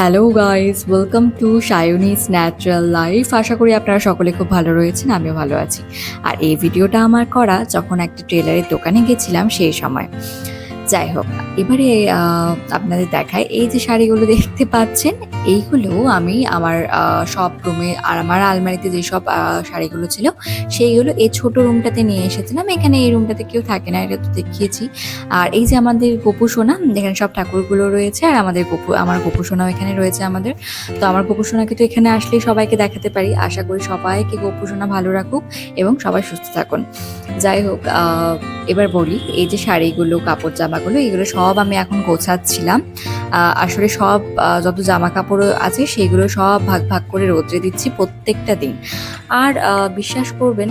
Hello guys welcome to Sayani's natural life আশা করি আপনারা সকলে খুব ভালো রয়েছেন, আমিও ভালো আছি। আর এই ভিডিওটা আমার করা যখন একটা ট্রেলারের দোকানে গেছিলাম সেই সময়। যাই হোক এবারে আপনাদের দেখায় এই যে শাড়িগুলো দেখতে পাচ্ছেন, এইগুলো আমি আমার সব রুমে আর আমার আলমারিতে যেসব শাড়িগুলো ছিল, সেইগুলো এই ছোট রুমটাতে নিয়ে এসেছিলাম। এখানে এই রুমটাতে কেউ থাকে না, এটা তো দেখিয়েছি। আর এই যে আমাদের গোপু সোনা যেখানে সব ঠাকুরগুলো রয়েছে, আর আমাদের গোপু, আমার গোপু সোনাও এখানে রয়েছে আমাদের। তো আমার গোপু সোনাকে তো এখানে আসলেই সবাইকে দেখাতে পারি। আশা করি সবাইকে গোপু সোনা ভালো রাখুক এবং সবাই সুস্থ থাকুন। যাই হোক এবার বলি, এই যে শাড়িগুলো, কাপড় জামাগুলো, এগুলো সব আমি এখন গোছাচ্ছিলাম। আসলে সব যত জামা কাপড় আছে সেগুলো সব ভাগ ভাগ করে রোদ্রে দিচ্ছি প্রত্যেকটা দিন। আর বিশ্বাস করবেন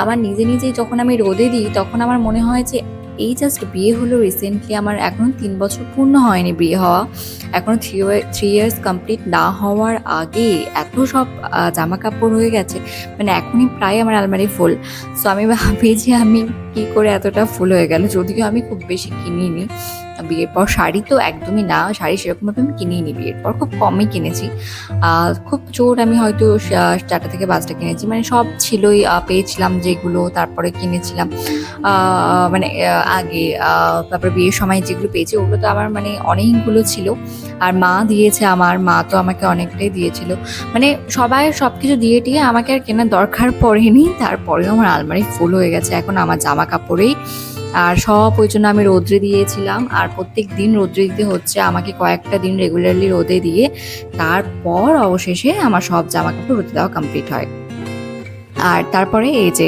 আমার নিজে নিজে যখন আমি রোদে দিই তখন আমার মনে হয় যে এই জাস্ট বিয়ে হলো রিসেন্টলি আমার এখনও তিন বছর পূর্ণ হয়নি বিয়ে হওয়া। এখনও থ্রি থ্রি ইয়ার্স কমপ্লিট না হওয়ার আগে এত সব জামা কাপড় হয়ে গেছে মানে এখনই প্রায় আমার আলমারি ফুল সো আমি ভাবি যে আমি কী করে এতটা ফুল হয়ে গেল, যদিও আমি খুব বেশি কিনিনি। বিয়ের পর শাড়ি তো একদমই না, শাড়ি সেরকমভাবে আমি কিনিনি বিয়ের পর, খুব কমই কিনেছি। খুব জোর আমি হয়তো চারটা থেকে পাঁচটা কিনেছি মানে সব ছিলই পেয়েছিলাম যেগুলো, তারপরে কিনেছিলাম। মানে আগে তারপরে বিয়ের সময় যেগুলো পেয়েছি, ওগুলো তো আমার মানে অনেকগুলো ছিল। আর মা দিয়েছে আমার, মা তো আমাকে অনেকটাই দিয়েছিল। মানে সবাই সব কিছু দিয়ে টিয়ে আমাকে আর কেনার দরকার পড়েনি, তারপরেও আমার আলমারি ফুল হয়ে গেছে, এখন আমার জামা কাপড়েই আর সব ওই জন্য আমি রোদ্রে দিয়েছিলাম। আর প্রত্যেক দিন রোদ্রে দিতে হচ্ছে আমাকে কয়েকটা দিন রেগুলারলি রোদে দিয়ে, তারপর অবশেষে আমার সব জামা কাপড় রোদে দেওয়া কমপ্লিট হয়। আর তারপরে এই যে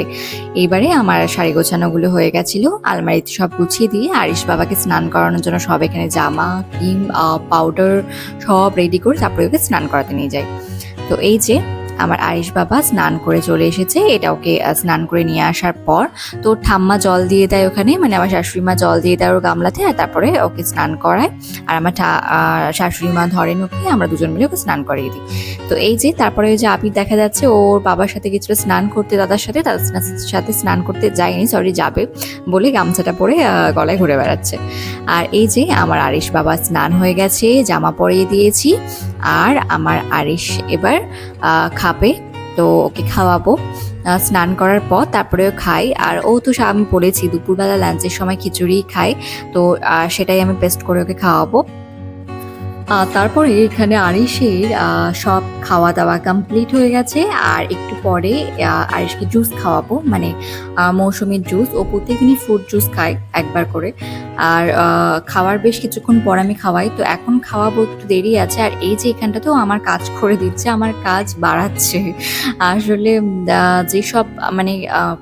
এইবারে আমার শাড়ি গোছানোগুলো হয়ে গেছিল, আলমারিতে সব গুছিয়ে দিয়ে আরিশ বাবাকে স্নান করানোর জন্য সব এখানে জামা, ক্রিম পাউডার সব রেডি করে তারপরে ওকে স্নান করাতে নিয়ে যাই। তো এই যে আমার আরিশ বাবা স্নান করে চলে এসেছে। এটা ওকে স্নান করে নিয়ে আসার পর তো ঠাম্মা জল দিয়ে দেয় ওখানে মানে আমার শাশুড়ি মা জল দিয়ে দেয় ওর গামলাতে আর তারপরে ওকে স্নান করায়। আর আমার শাশুড়ি মা ধরেন ওকে আমরা দুজন মিলে ওকে স্নান করিয়ে দিই। তো এই যে তারপরে ওই যে আবির দেখা যাচ্ছে ওর বাবার সাথে গেছিল স্নান করতে দাদার সাথে স্না- সাথে স্নান করতে যায়নি সরি যাবে বলে গামছাটা পরে গলায় ঘুরে বেড়াচ্ছে। আর এই যে আমার আরিশ বাবা স্নান হয়ে গেছে জামা পরিয়ে দিয়েছি। আর আমার আরিশ এবার আহ, খাবে, তো ওকে খাওয়াবো। স্নান করার পর তারপরেও খাই। আর ও তো আমি বলেছি, দুপুরবেলা লাঞ্চের সময় খিচুড়ি খাই। তো সেটাই আমি পেস্ট করে ওকে খাওয়াবো। তারপরে এখানে আরিশের সব খাওয়া দাওয়া কমপ্লিট হয়ে গেছে। আর একটু পরে আরিশকে জুস খাওয়াবো। মানে মৌসুমীর জুস ও প্রত্যেকদিনই ফ্রুট জুস খায় একবার করে। আর খাওয়ার বেশ কিছুক্ষণ পর আমি খাওয়াই। তো এখন খাওয়াবো একটু দেরি আছে। আর এই যে এখানটাতেও আমার কাজ করে দিচ্ছে, আমার কাজ বাড়াচ্ছে। আসলে যেসব মানে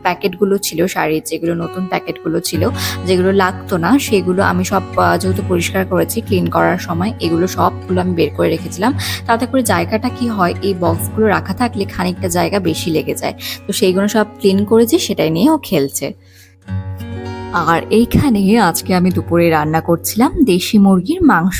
প্যাকেটগুলো ছিল শাড়ির, যেগুলো নতুন প্যাকেটগুলো ছিল, যেগুলো লাগতো না, সেগুলো আমি সব যেহেতু পরিষ্কার করেছি ক্লিন করার সময়, এগুলো সবগুলো আমি বের করে রেখেছিলাম। তাতে করে জায়গাটা কি হয়, এই বক্সগুলো রাখা থাকলে খানিকটা জায়গা বেশি লেগে যায়। তো সেইগুলো সব ক্লিন করেছি, সেটাই নিয়ে ও খেলছে। আর এইখানে আজকে আমি দুপুরে রান্না করছিলাম দেশি মুরগির মাংস।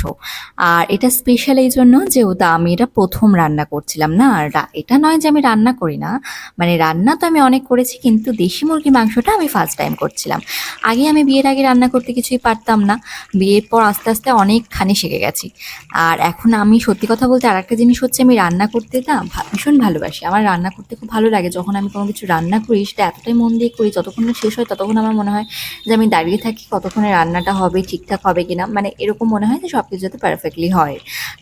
আর এটা স্পেশাল এই জন্য যেহেতু আমি এটা প্রথম রান্না করছিলাম না? আর এটা নয় যে আমি রান্না করি না। মানে রান্না তো আমি অনেক করেছি কিন্তু দেশি মুরগির মাংসটা আমি ফার্স্ট টাইম করছিলাম। আগে আমি বিয়ের আগে রান্না করতে কিছুই পারতাম না। বিয়ের পর আস্তে আস্তে অনেকখানি শিখে গেছি। আর এখন আমি সত্যি কথা বলতে আর একটা জিনিস হচ্ছে আমি রান্না করতে না ভীষণ ভালোবাসি। আমার রান্না করতে খুব ভালো লাগে। যখন আমি কোনো কিছু রান্না করি, সেটা এতটাই মন দিয়ে করি, যতক্ষণ শেষ হয় ততক্ষণ আমার মনে হয় যে আমি দাঁড়িয়ে থাকি কতক্ষণে রান্নাটা হবে, ঠিকঠাক হবে কিনা মানে এরকম মনে হয় যে সব কিছু যাতে পারফেক্টলি হয়।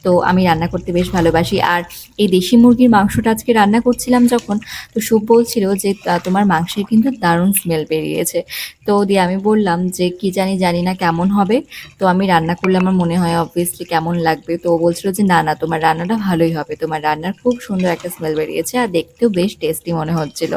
তো আমি রান্না করতে বেশ ভালোবাসি। আর এই দেশি মুরগির মাংসটা আজকে রান্না করছিলাম যখন, তো শুভ বলছিল যে তোমার মাংসের কিন্তু দারুণ স্মেল বেরিয়েছে। তো দিয়ে আমি বললাম যে, কি জানি জানি না কেমন হবে। তো আমি রান্না করলে আমার মনে হয় অবভিয়াসলি কেমন লাগবে। তো ও বলছিল যে, না না, তোমার রান্নাটা ভালোই হবে। তোমার রান্নার খুব সুন্দর একটা স্মেল বেরিয়েছে আর দেখতেও বেশ টেস্টি মনে হচ্ছিল।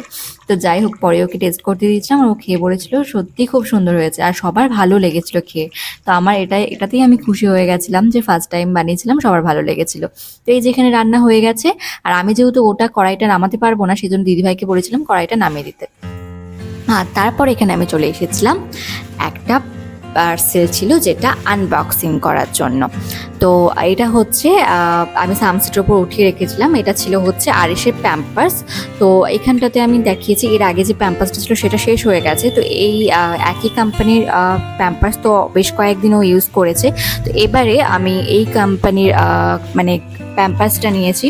তো যাই হোক, পরে ওকে টেস্ট করতে দিয়েছিলাম আর ও খেয়ে বলেছিল, সত্যি খুব সুন্দর হয়েছে আর সবার ভালো লেগেছিলো খেয়ে। তো আমার এটা এটাতেই আমি খুশি হয়ে গেছিলাম যে ফার্স্ট টাইম বানিয়েছিলাম, সবার ভালো লেগেছিল। তো এই যেখানে রান্না হয়ে গেছে, আর আমি যেহেতু ওটা কড়াইটা নামাতে পারব না, সেজন্য দিদিভাইকে বলেছিলাম কড়াইটা নামিয়ে দিতে। আর তারপর এখানে আমি চলে এসেছিলাম একটা পার্সেল ছিল যেটা আনবক্সিং করার জন্য। তো এটা হচ্ছে আমি সামসেটের ওপর উঠিয়ে রেখেছিলাম। এটা ছিল হচ্ছে আরিসের প্যাম্পার্স তো এখানটাতে আমি দেখিয়েছি, এর আগে যে প্যাম্পার্সটা ছিল সেটা শেষ হয়ে গেছে। তো এই একই কোম্পানির প্যাম্পার্স তো বেশ কয়েকদিনও ইউজ করেছে। তো এবারে আমি এই কোম্পানির মানে প্যাম্পাসটা নিয়েছি।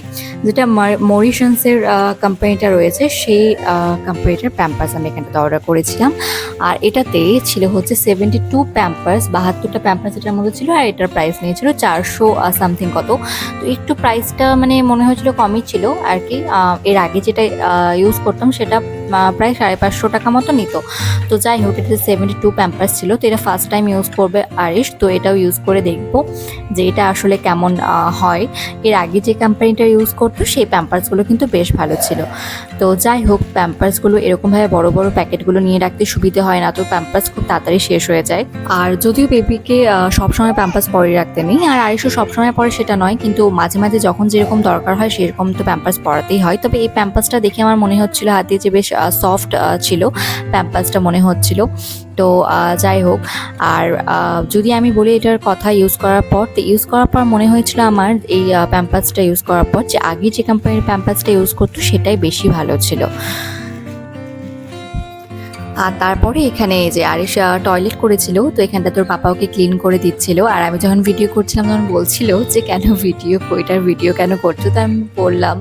যেটা মরিশনসের কোম্পানিটা রয়েছে, সেই কোম্পানিটার প্যাম্পাস আমি এখানটাতে অর্ডার করেছিলাম। আর এটাতে ছিল হচ্ছে সেভেন্টি টু প্যাম্পাস বাহাত্তরটা প্যাম্পাস এটার মধ্যে ছিল, আর এটার প্রাইস নিয়েছিল চারশো সামথিং কত। তো একটু প্রাইসটা মানে মনে হয়েছিল কমই ছিল আর কি। এর আগে যেটা ইউজ করতাম সেটা প্রায় সাড়ে পাঁচশো টাকা মতো নিত। তো যাই হোক, এটাতে সেভেন্টি টু প্যাম্পাস ছিল, তো এটা ফার্স্ট টাইম ইউজ করবে আরিশ, তো এটাও ইউজ করে দেখব যে এটা আসলে কেমন হয়। এর আগে যে কোম্পানিটা ইউজ করতো, সেই প্যাম্পার্সগুলো কিন্তু বেশ ভালো ছিল। তো যাই হোক প্যাম্পার্সগুলো এরকমভাবে বড় বড় প্যাকেটগুলো নিয়ে রাখতে সুবিধে হয় না, তো প্যাম্পার্স খুব তাড়াতাড়ি শেষ হয়ে যায়। আর যদিও বেবিকে সবসময় প্যাম্পার্স পরে রাখতে নেই, আর আড়াইশো সবসময় পরে সেটা নয়, কিন্তু মাঝে মাঝে যখন যেরকম দরকার হয়, সেরকম তো প্যাম্পার্স পরাতেই হয়। তবে এই প্যাম্পার্সটা দেখে আমার মনে হচ্ছিল হাতে যে বেশ সফট ছিল প্যাম্পাসটা মনে হচ্ছিল। তো যাই হোক, আর যদি আমি বলি এটার কথা ইউজ করার পর, তো ইউজ করার পর মনে হয়েছিল আমার এই প্যাম্পাসটা ইউজ করার পর যে আগে যে কোম্পানির প্যাম্পাসটা ইউজ করতো, সেটাই বেশি ভালো ছিল। আর তারপরে এখানে যে আরিশা টয়লেট করেছিল, তো এখানটা তোর পাপা ওকে ক্লিন করে দিচ্ছিল। আর আমি যখন ভিডিও করছিলাম, তখন বলছিল যে, কেন ভিডিও ওইটার ভিডিও কেন করছ? তো আমি বললাম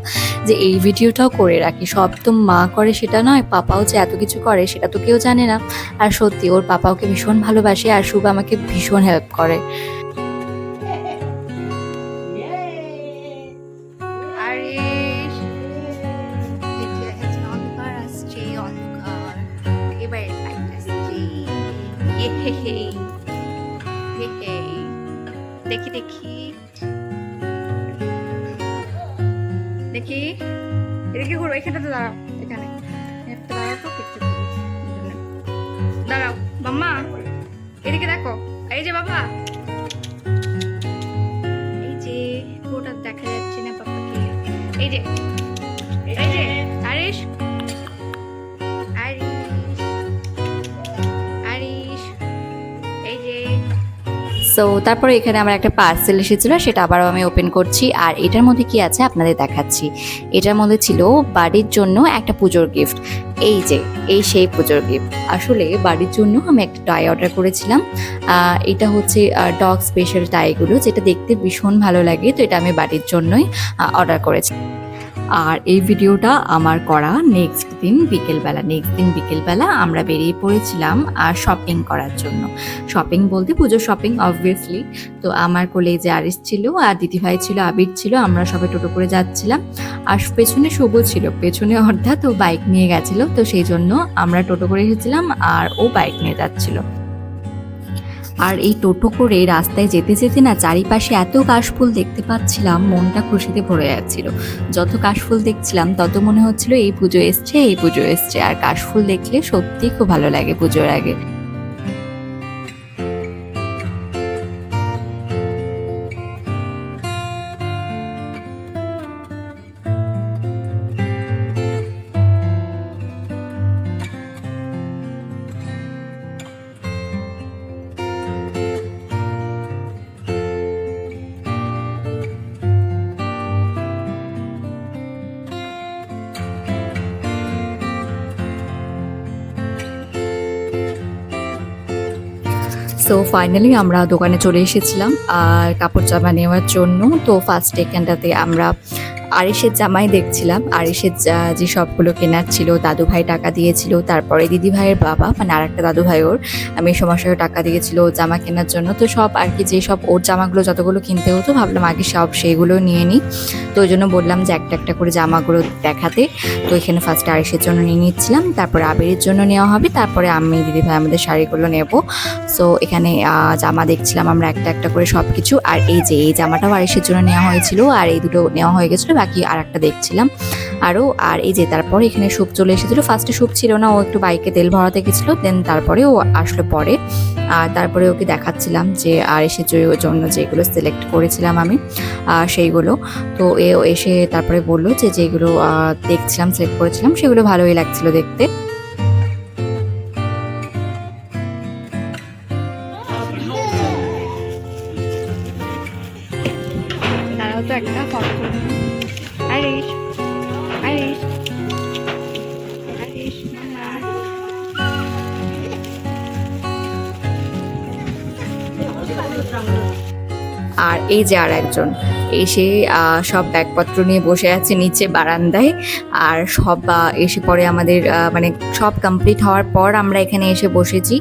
যে, এই ভিডিওটাও করে রাখি। সব তো মা করে সেটা নয়, পাপাও যে এত কিছু করে, সেটা তো কেউ জানে না। আর সত্যি, ওর পাপা ওকে ভীষণ ভালোবাসে, আর শুভ আমাকে ভীষণ হেল্প করে। সো তারপরে এখানে আমার একটা পার্সেল এসেছিল, সেটা আবারও আমি ওপেন করছি। আর এটার মধ্যে কি আছে আপনাদের দেখাচ্ছি। এটার মধ্যে ছিল বাড়ির জন্য একটা পুজোর গিফট এই যে, এই সেই পুজোর গিফট আসলে বাড়ির জন্য আমি একটা টাই অর্ডার করেছিলাম। এটা হচ্ছে ডগ স্পেশাল টাইগুলো যেটা দেখতে ভীষণ ভালো লাগে। তো এটা আমি বাড়ির জন্যই অর্ডার করেছি। আর এই ভিডিওটা আমার করা নেক্সট দিন বিকেলবেলা। নেক্সট দিন বিকেলবেলা আমরা বেরিয়ে পড়েছিলাম আর শপিং করার জন্য। শপিং বলতে পুজোর শপিং অবভিয়াসলি তো আমার কোলে যে আরিস ছিল, আর দিদিভাই ছিল, আবির ছিল, আমরা সবাই টোটো করে যাচ্ছিলাম। আর পেছনে শুভ ছিল, পেছনে অর্থাৎ ও বাইক নিয়ে গেছিল, তো সেই জন্য আমরা টোটো করে এসেছিলাম, আর ও বাইক নিয়ে যাচ্ছিল। আর এই টোটো করে রাস্তায় যেতে যেতে না চারিপাশে এত কাশফুল দেখতে পাচ্ছিলাম, মনটা খুশিতে ভরে যাচ্ছিল। যত কাশফুল দেখছিলাম, তত মনে হচ্ছিল এই পুজো এসছে, এই পুজো এসছে। আর কাশফুল দেখলে সত্যি খুব ভালো লাগে পুজোর আগে। সো ফাইনালি আমরা দোকানে চলে এসেছিলাম, আর কাপড় জামা নেওয়ার জন্য। তো ফার্স্ট এখানটাতে আমরা আরিসের জামাই দেখছিলাম। আরিসের যে সবগুলো কেনার ছিল দাদু ভাই টাকা দিয়েছিল, তারপরে দিদি ভাইয়ের বাবা মানে আরেকটা দাদু ভাই ওর, আমি সমস্যায় টাকা দিয়েছিল জামা কেনার জন্য। তো সব আর কি যে সব ওর জামাগুলো যতগুলো কিনতে হতো, ভাবলাম আগে সব সেইগুলো নিয়ে নিই। তো ওই জন্য বললাম যে একটা একটা করে জামাগুলো দেখাতে। তো এখানে ফার্স্ট আরিসের জন্য নিয়ে নিচ্ছিলাম, তারপরে আবিরের জন্য নেওয়া হবে, তারপরে আমি দিদি ভাই আমাদের শাড়িগুলো নেব। সো এখানে জামা দেখছিলাম আমরা একটা একটা করে সব কিছু আর এই যে, এই জামাটাও আরিসের জন্য নেওয়া হয়েছিল, আর এই দুটো নেওয়া হয়ে গেছিল বাকি আর একটা দেখছিলাম। আরও আর এই যে তারপরে এখানে স্যুপ চলে এসেছিল। ফার্স্টে স্যুপ ছিল না, ও একটু বাইকে তেল ভরাতে গেছিল দেন তারপরে ও আসলো পরে। আর তারপরে ওকে দেখাচ্ছিলাম যে, আর এসে জন্য যেগুলো সিলেক্ট করেছিলাম আমি সেইগুলো। তো এ এসে তারপরে বলল যে, যেগুলো দেখছিলাম সিলেক্ট করেছিলাম, সেগুলো ভালোই লাগছিল দেখতে। এই যে আর একজন। এসে সব ব্যাগপত্র নিয়ে বসে আছে নিচে বারান্দায়। আর সব এসে পরে আমাদের মানে সব কমপ্লিট হওয়ার পর আমরা এখানে এসে বসেছি।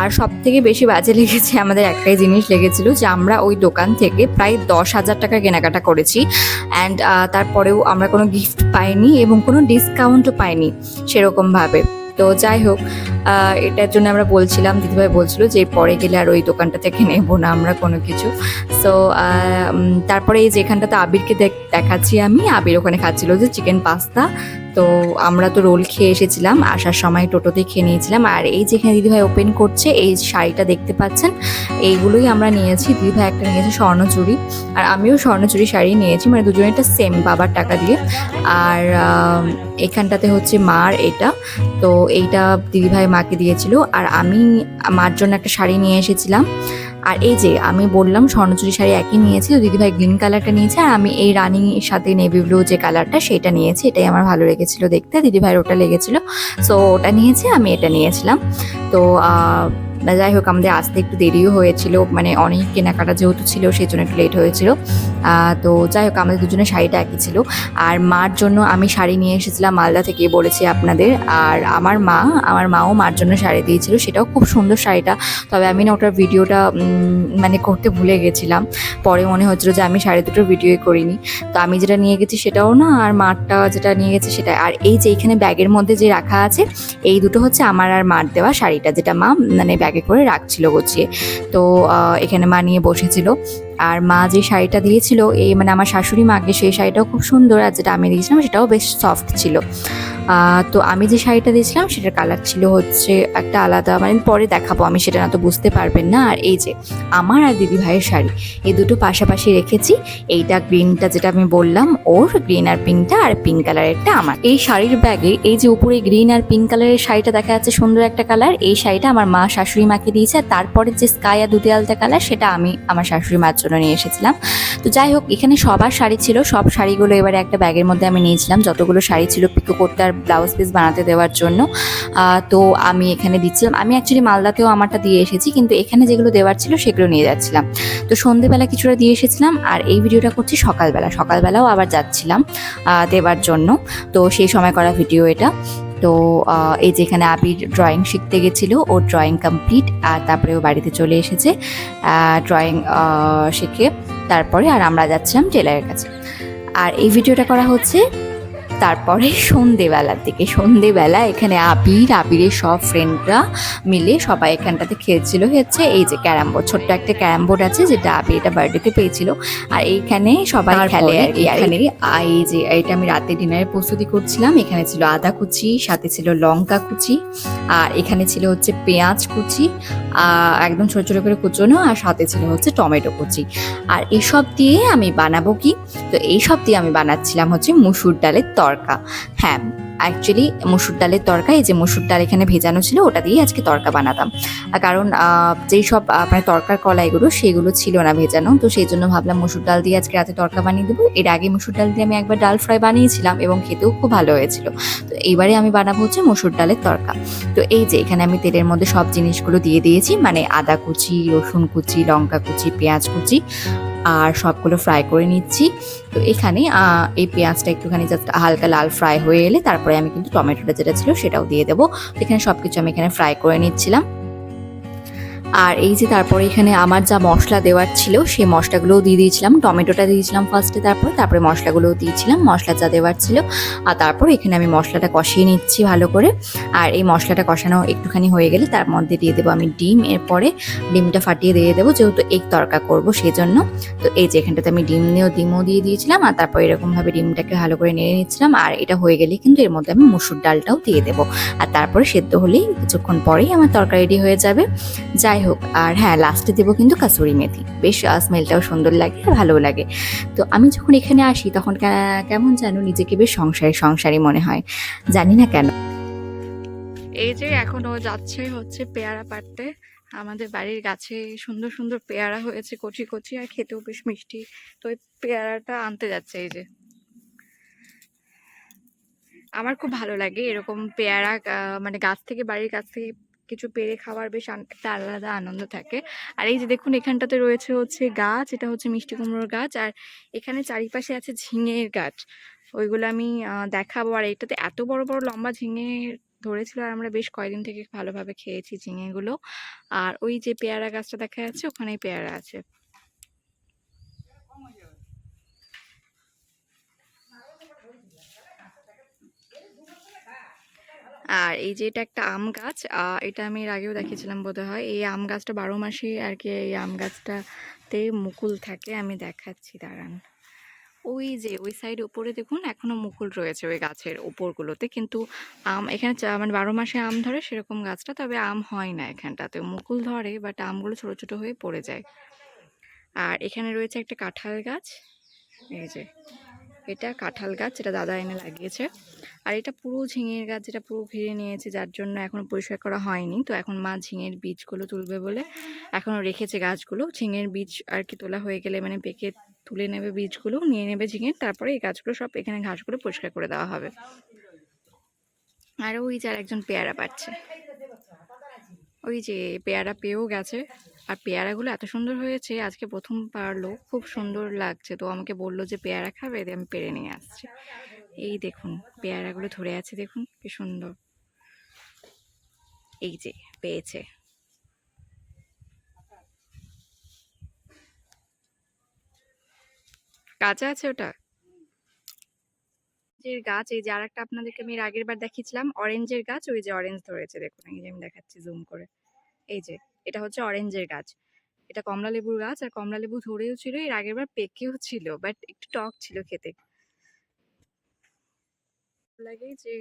আর সব থেকে বেশি বাজে লেগেছে, আমাদের একটাই জিনিস লেগেছিল যে আমরা ওই দোকান থেকে প্রায় দশ হাজার টাকা কেনাকাটা করেছি। অ্যান্ড তারপরেও আমরা কোনো গিফট পাইনি এবং কোনো ডিসকাউন্টও পাইনি সেরকমভাবে। তো যাই হোক এটার জন্য আমরা বলছিলাম, দিদিভাই বলছিল যে পরে গেলে আর ওই দোকানটা থেকে নেব না আমরা কোনো কিছু। সো তারপরে এই যেখানটাতে আবিরকে দেখ- দেখাচ্ছি আমি, আবির ওখানে খাচ্ছিল যে চিকেন পাস্তা তো আমরা তো রোল খেয়ে এসেছিলাম, আসার সময় টোটোতে খেয়ে নিয়েছিলাম। আর এই যেখানে দিদিভাই ওপেন করছে, এই শাড়িটা দেখতে পাচ্ছেন, এইগুলোই আমরা নিয়েছি। দিদিভাই একটা নিয়েছে স্বর্ণচুরি আর আমিও স্বর্ণচুরি শাড়ি নিয়েছি মানে দুজনেরটা সেম বাবার টাকা দিয়ে। আর এখানটাতে হচ্ছে মার এটা, তো এইটা দিদিভাই মাকে দিয়েছিল। আর আমি, মার জন্য একটা শাড়ি নিয়ে এসেছিলাম। আর এই যে আমি বললাম, স্বর্ণচুরি শাড়ি একই নিয়েছি, তো দিদিভাই গ্রিন কালারটা নিয়েছে, আর আমি এই রানিং এর সাথে নেভি ব্লু যে কালারটা সেটা নিয়েছি, এটাই আমার ভালো লেগেছিল দেখতে, দিদিভাইয়ের ওটা লেগেছিল। সো ওটা নিয়েছি, আমি এটা নিয়েছিলাম। তো যাই হোক, আমাদের আসতে একটু দেরিও হয়েছিল মানে অনেক কেনাকাটা যেহেতু ছিল সেই জন্য একটু লেট হয়েছিল। তো যাই হোক, আমাদের দুজনের শাড়িটা একই ছিল। আর মার জন্য আমি শাড়ি নিয়ে এসেছিলাম মালদা থেকে, বলেছি আপনাদের। আর আমার মা, আমার মাও মার জন্য শাড়ি দিয়েছিল, সেটাও খুব সুন্দর শাড়িটা। তবে আমি না, ওটার ভিডিওটা মানে করতে ভুলে গেছিলাম। পরে মনে হচ্ছিল যে আমি শাড়ি দুটোর ভিডিওই করিনি। তো আমি যেটা নিয়ে গেছি, সেটাও না, আর মারটা যেটা নিয়ে গেছি, সেটা। আর এই যে এখানে ব্যাগের মধ্যে যে রাখা আছে, এই দুটো হচ্ছে আমার আর মার দেওয়া শাড়িটা, যেটা মা মানে ব্যাগে করে রাখছিল গুছিয়ে। তো এখানে মা নিয়ে বসেছিল। আর মা যে শাড়িটা দিয়েছিল, এই মানে আমার শাশুড়ি মাকে সেই শাড়িটাও খুব সুন্দর আর যেটা আমি দিয়েছিলাম সেটাও বেশ সফট ছিল। তো আমি যে শাড়িটা দিয়েছিলাম, সেটার কালার ছিল হচ্ছে একটা আলাদা মানে পরে দেখাবো, আমি সেটা না তো বুঝতে পারবেন না। আর এই যে আমার আর দিদি ভাইয়ের শাড়ি, এই দুটো পাশাপাশি রেখেছি, এইটা গ্রিনটা যেটা আমি বললাম, ওর গ্রিন আর পিঙ্কটা আর পিঙ্ক কালারেরটা আমার। এই শাড়ির ব্যাগে, এই যে উপরে গ্রিন আর পিঙ্ক কালারের শাড়িটা দেখা যাচ্ছে সুন্দর একটা কালার এই শাড়িটা আমার মা শাশুড়ি মাকে দিয়েছে, আর তারপরে যে স্কাই আর দুটি আলতা কালার সেটা আমি আমার শাশুড়ি মার জন্য নিয়ে এসেছিলাম। তো যাই হোক, এখানে সবার শাড়ি ছিল, সব শাড়িগুলো এবারে একটা ব্যাগের মধ্যে আমি নিয়েছিলাম, যতগুলো শাড়ি ছিল পিকো করতে আর ব্লাউজ পিস বানাতে দেওয়ার জন্য। তো আমি এখানে দিচ্ছিলাম। আমি অ্যাকচুয়ালি মালদাতেও আমারটা দিয়ে এসেছি, কিন্তু এখানে যেগুলো দেওয়ার ছিল সেগুলো নিয়ে যাচ্ছিলাম। তো সন্ধেবেলা কিছুটা দিয়ে এসেছিলাম, আর এই ভিডিওটা করছি সকালবেলা। সকালবেলাও আবার যাচ্ছিলাম দেওয়ার জন্য। তো সেই সময় করা ভিডিও এটা। তো এই যেখানে আবির ড্রয়িং শিখতে গেছিল, ও ড্রয়িং কমপ্লিট আর তারপরে ও বাড়িতে চলে এসেছে ড্রয়িং শিখে, তারপরে আর আমরা যাচ্ছিলাম টেলারের কাছে। আর এই ভিডিওটা করা হচ্ছে তারপরে সন্ধেবেলার দিকে সন্ধেবেলা এখানে আবির আবিরের সব ফ্রেন্ডরা মিলে সবাই এখানটাতে খেলছিল। হচ্ছে এই যে ক্যারাম বোর্ড ছোট্ট একটা ক্যারাম বোর্ড আছে যেটা আবির এটা বার্থডেতে পেয়েছিল। আর এইখানে সবাই খেলে এখানে এই যে এটা আমি রাতে ডিনারের প্রস্তুতি করছিলাম। এখানে ছিল আদা কুচি সাথে ছিল লঙ্কা কুচি আর এখানে ছিল হচ্ছে পেঁয়াজ কুচি একদম ছোট ছোট করে কুচোনো আর সাথে ছিল হচ্ছে টমেটো কুচি। আর এসব দিয়ে আমি বানাবো কি? তো এইসব দিয়ে আমি বানাচ্ছিলাম হচ্ছে মুসুর ডালের তরকা। হ্যাঁ অ্যাকচুয়ালি মসুর ডালের তরকা এই যে মসুর ডাল এখানে ভেজানো ছিল ওটা দিয়েই আজকে তরকা বানাতাম। কারণ যেই সব আহ, মানে তরকার কলাইগুলো সেগুলো ছিল না ভেজানো তো সেই জন্য ভাবলাম মসুর ডাল দিয়ে আজকে রাতে তরকা বানিয়ে দেবো। এর আগে মসুর ডাল দিয়ে আমি একবার ডাল ফ্রাই বানিয়েছিলাম এবং খেতেও খুব ভালো হয়েছিল। তো এইবারে আমি বানাবো হচ্ছে মসুর ডালের তরকা। তো এই যে এখানে আমি তেলের মধ্যে সব জিনিসগুলো দিয়ে দিয়েছি মানে আদা কুচি রসুন কুচি লঙ্কা কুচি পেঁয়াজ কুচি। আর সবগুলো ফ্রাই করে নিচ্ছি। তো এখানে এই পেঁয়াজটা একটুখানি জাস্ট হালকা লাল ফ্রাই হয়ে এলে তারপরে আমি কিন্তু টমেটোটা যেটা ছিল সেটাও দিয়ে দেবো। এখানে সব কিছু আমি এখানে ফ্রাই করে নিচ্ছিলাম। আর এই যে তারপরে এখানে আমার যা মশলা দেওয়ার ছিল, সেই মশলাগুলোও দিয়ে দিয়েছিলাম। টমেটোটা দিয়েছিলাম ফার্স্টে তারপরে তারপরে মশলাগুলোও দিয়েছিলাম, মশলা যা দেওয়ার ছিল। আর তারপর এখানে আমি মশলাটা কষিয়ে নিচ্ছি ভালো করে। আর এই মশলাটা কষানো একটুখানি হয়ে গেলে তার মধ্যে দিয়ে দেবো আমি ডিম। এরপরে ডিমটা ফাটিয়ে দিয়ে দেবো, যেহেতু এগ তরকা করব সেই জন্য তো এই যে এখানটাতে আমি ডিম নিয়েও ডিমও দিয়ে দিয়েছিলাম। আর তারপর এরকমভাবে ডিমটাকে ভালো করে নেড়ে নিচ্ছিলাম। আর এটা হয়ে গেলে কিন্তু এর মধ্যে আমি মুসুর ডালটাও দিয়ে দেবো। আর তারপরে সেদ্ধ হলেই কিছুক্ষণ পরেই আমার তরকারি রেডি হয়ে যাবে। যাই হোক আর হ্যাঁ লাস্টে দেবো কিন্তু কাসুরি মেথি। বেশ স্মেলটাও সুন্দর লাগে, ভালোও লাগে। তো আমি যখন এখানে আসি, তখন কেমন যেন নিজেকে বেশ সংসারী সংসারী মনে হয়। জানি না কেন। এই যে এখন ও যাচ্ছে হচ্ছে পেয়ারা পাড়তে। আমাদের বাড়ির গাছে সুন্দর সুন্দর পেয়ারা হয়েছে, কচি কচি, আর খেতেও বেশ মিষ্টি। তো ওই পেয়ারাটা আনতে যাচ্ছে এই যে। আমার খুব ভালো লাগে এরকম পেয়ারা মানে গাছ থেকে, বাড়ির গাছ থেকে কিছু পেরে খাওয়ার বেশ একটা আলাদা আনন্দ থাকে। আর এই যে দেখুন, এখানটাতে রয়েছে হচ্ছে গাছ, এটা হচ্ছে মিষ্টি কুমড়োর গাছ, আর এখানে চারিপাশে আছে ঝিঙের গাছ। ওইগুলো আমি দেখাবো। আর এটাতে এত বড় বড়, লম্বা ঝিঙে ধরেছিল, আর আমরা বেশ কয়েকদিন থেকে ভালোভাবে খেয়েছি ঝিঙেগুলো। আর ওই যে পেয়ারা গাছটা দেখা যাচ্ছে, ওখানেই পেয়ারা আছে। আর এই যে এটা একটা আম গাছ এটা আমি এর আগেও দেখিয়েছিলাম বোধ হয় এই আম গাছটা বারো মাসে আর কি এই আম গাছটাতে মুকুল থাকে, আমি দেখাচ্ছি, দাঁড়ান। ওই যে ওই সাইড উপরে দেখুন এখনও মুকুল রয়েছে ওই গাছের ওপরগুলোতে কিন্তু আম এখানে মানে বারো মাসে আম ধরে সেরকম গাছটা, তবে আম হয় না এখানটাতে মুকুল ধরে বাট আমগুলো ছোট ছোট হয়ে পড়ে যায়। আর এখানে রয়েছে একটা কাঁঠাল গাছ, এই যে এটা কাঁঠাল গাছ যেটা দাদা এনে লাগিয়েছে। আর এটা পুরো ঝিঙের গাছ যেটা পুরো ঘিরে নিয়েছে, যার জন্য এখনও পরিষ্কার করা হয়নি। তো এখন মা ঝিঙের বীজগুলো তুলবে বলে এখনও রেখেছে গাছগুলো। ঝিঙের বীজ আর কি তোলা হয়ে গেলে মানে পেকে তুলে নেবে বীজগুলো, নিয়ে নেবে ঝিঙের, তারপরে এই গাছগুলো সব এখানে ঘাসগুলো পরিষ্কার করে দেওয়া হবে। আর ওই যে আর একজন পেয়ারা পাচ্ছে। ওই যে পেয়ারা পেয়েও গেছে। আর পেয়ারাগুলো এত সুন্দর হয়েছে, আজকে প্রথম পারল, খুব সুন্দর লাগছে। তো আমাকে বলল যে, পেয়ারা খাবে? আমি পেরে নিয়ে আসছি। এই দেখুন, পেয়ারাগুলো ধরে আছে, দেখুন, কি সুন্দর। এই যে, পেয়েছে। কাঁচা আছে ওটা? যে গাছ, এই যে আর একটা আপনাদেরকে আমি আগের বার দেখিয়েছিলাম, অরেঞ্জের গাছ, ওই যে অরেঞ্জ ধরেছে, দেখুন, এই যে আমি দেখাচ্ছি, জুম করে। এই যে এটা হচ্ছে অরেঞ্জের গাছ। এটা কমলা লেবুর গাছ আর কমলা লেবু ধরেও ছিল, এর আগের বার পেকেও ছিল বাট একটু টক ছিল খেতে। লাগে যে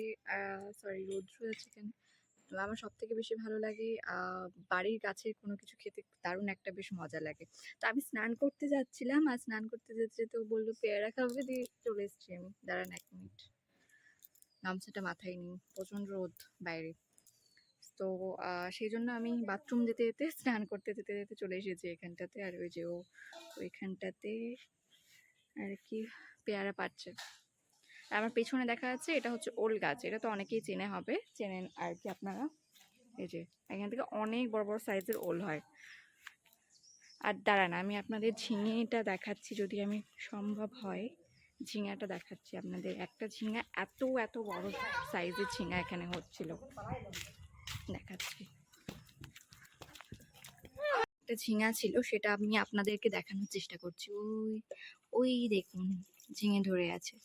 সরি রৌদ্র আছে কেন? আমার সব থেকে বেশি ভালো লাগে বাড়ির গাছের কোনো কিছু খেতে দারুণ একটা বেশ মজা লাগে। তো আমি স্নান করতে যাচ্ছিলাম, আর স্নান করতে যেতে ও বলল, পেয়ারা খাবে দিয়ে চলে এসেছি আমি, দাঁড়ান এক মিনিট। গামছাটা মাথায় নিই, প্রচণ্ড রোদ বাইরে। তো সেই জন্য আমি বাথরুম যেতে যেতে, স্নান করতে, যেতে যেতে চলে এসেছি এখানটাতে। আর ওই যে ও, ওইখানটাতে আর কি পেয়ারা পাচ্ছে। আমার পেছনে দেখা যাচ্ছে এটা হচ্ছে ওল গাছ। এটা তো অনেকেই চেনে হবে। চেনেন আর কি আপনারা? এই যে, এখান থেকে অনেক বড় বড় সাইজের ওল হয়। আর দাঁড়ান, আমি আপনাদের ঝিঙেটা দেখাচ্ছি যদি আমি সম্ভব হয়। ঝিঙাটা দেখাচ্ছি আপনাদের। একটা ঝিঙা এত এত বড় সাইজের ঝিঙা এখানে হচ্ছিল। দেখাচ্ছি। একটা ঝিঙা ছিল, সেটা আমি আপনাদেরকে দেখানোর চেষ্টা করছি। ওই ওই দেখুন, ঝিঙে ধরে আছে।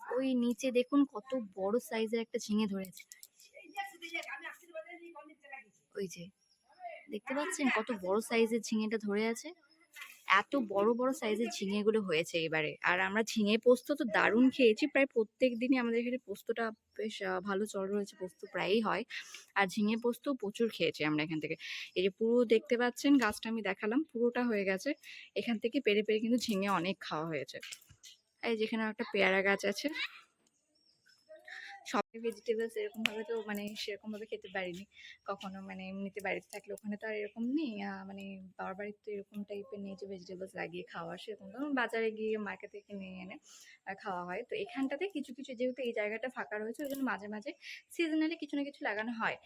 ওই নিচে দেখুন কত বড় সাইজের একটা ঝিঙে ধরেছে ওই যে, দেখতে পাচ্ছেন কত বড় সাইজের ঝিঙেটা ধরে আছে? এত বড় বড় সাইজের ঝিঙেগুলো হয়েছে এবারে। আর আমরা ঝিঙে পোস্ত তো দারুণ খেয়েছি। প্রায় প্রত্যেক দিনই আমাদের এখানে পোস্তটা বেশ ভালো চল রয়েছে, পোস্ত প্রায়ই হয়। আর ঝিঙে পোস্ত প্রচুর খেয়েছি আমরা এখান থেকে। এই যে পুরো দেখতে পাচ্ছেন, গাছটা আমি দেখালাম, পুরোটা হয়ে গেছে। এখান থেকে পেরে পেরে কিন্তু ঝিঙে অনেক খাওয়া হয়েছে। এই যেখানে একটা পেয়ারা গাছ আছে সব ভেজিটেবলস এরকম ভাবে তো মানে সেরকম ভাবে খেতে পারিনি। কখনো মানে এমনিতে বাড়িতে থাকলে ওখানে তো আর এরকম নেই। মানে বাবার বাড়িতে তো এরকম টাইপের নেই যে ভেজিটেবলস লাগিয়ে খাওয়া, সেরকম তো বাজারে গিয়ে মার্কেট থেকে নিয়ে এনে খাওয়া হয়। তো এখানটাতে কিছু কিছু যেহেতু এই জায়গাটা ফাঁকা রয়েছে ওই জন্য মাঝে মাঝে সিজনালি কিছু না কিছু লাগানো হয়।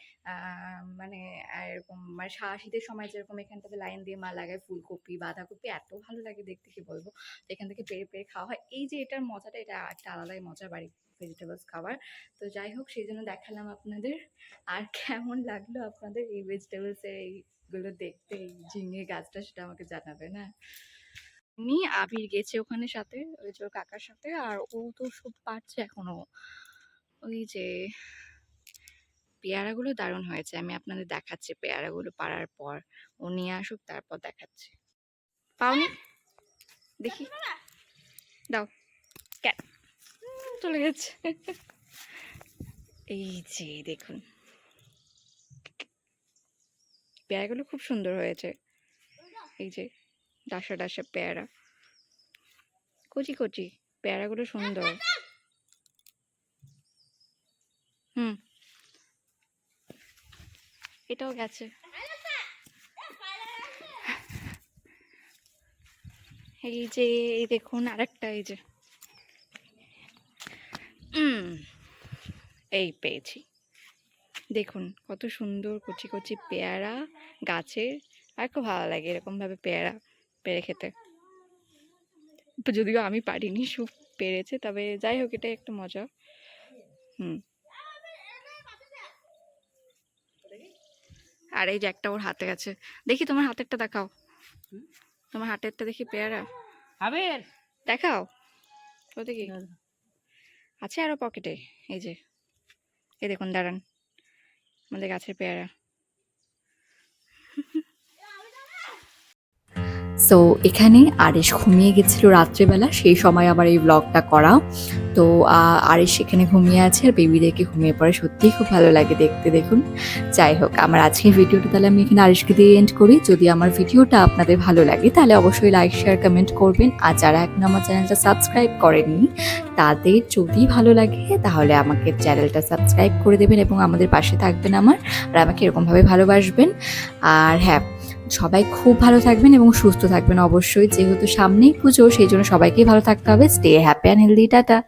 মানে এরকম মানে শা- শীতের সময় যেরকম এখানটাতে লাইন দিয়ে মা লাগায় ফুলকপি, বাঁধাকপি, এত ভালো লাগে দেখতে, কি বলব? তো এখান থেকে পেরে পেরে খাওয়া হয়। এই যে এটার মজাটা, এটা একটা আলাদাই মজা বাড়ি। ভেজিটেবলস খাবার তো যাই হোক সেই জন্য দেখালাম আপনাদের। আর কেমন লাগল আপনাদের এই ভেজিটেবলসের এইগুলো দেখতে? এই ঝিঙে গাছটা সেটা আমাকে জানাবে, না? এমনি আবির গেছে ওখানে সাথে, ওই যে কাকার সাথে, আর ও তো সব পারছে এখনও। ওই যে পেয়ারাগুলো দারুণ হয়েছে। আমি আপনাদের দেখাচ্ছি পেয়ারাগুলো পাড়ার পর। ও নিয়ে আসুক, তারপর দেখাচ্ছি। পাওনি? দেখি। দাও। ক্যাট চলে গেছে। এই যে, দেখুন। পেয়ারাগুলো খুব সুন্দর হয়েছে। এই যে, ডাসা ডাসা পেয়ারা। কচি কচি, পেয়ারাগুলো সুন্দর। হুম। এটাও গেছে। এই যে, এই দেখুন আরেকটা, এই যে। এই পেয়েছি। দেখুন কত সুন্দর কচি কচি পেয়ারা গাছের আর খুব ভালো লাগে এরকমভাবে পেয়ারা পেরে খেতে। যদিও আমি পারিনি সুপ পেরেছে তবে যাই হোক এটা একটা মজা। হুম। আর এই যে একটা ওর হাতে আছে। দেখি তোমার হাতেরটা দেখাও। তোমার হাতেরটা দেখি পেয়ারা। আবের! দেখাও। ও দেখি আছে আরও পকেটে এই যে এ দেখুন দাঁড়ান। আমাদের গাছের পেয়ারা। সো এখানে আরেশ ঘুমিয়ে গেছিল রাত্রেবেলা। সেই সময় আবার এই ব্লগটা করা। তো আরেশ এখানে ঘুমিয়ে আছে আর বেবিদেরকে ঘুমিয়ে পড়ে। সত্যিই খুব ভালো লাগে দেখতে, দেখুন। যাই হোক, আমার আজকের ভিডিওটা তাহলে আমি এখানে আরেশকে দিয়ে এন্ড করি। যদি আমার ভিডিওটা আপনাদের ভালো লাগে, তাহলে অবশ্যই লাইক শেয়ার কমেন্ট করবেন। আর যারা এখন আমার চ্যানেলটা সাবস্ক্রাইব করেননি তাদের যদি ভালো লাগে, তাহলে আমাকে চ্যানেলটা সাবস্ক্রাইব করে দেবেন এবং আমাদের পাশে থাকবেন আমার। আর আমাকে এরকমভাবে ভালোবাসবেন। আর হ্যাঁ সবাই খুব ভালো থাকবেন এবং সুস্থ থাকবেন অবশ্যই। যেহেতু সামনেই পুজো, সেই জন্য সবাইকেই ভালো থাকতে হবে। Stay happy and healthy tata.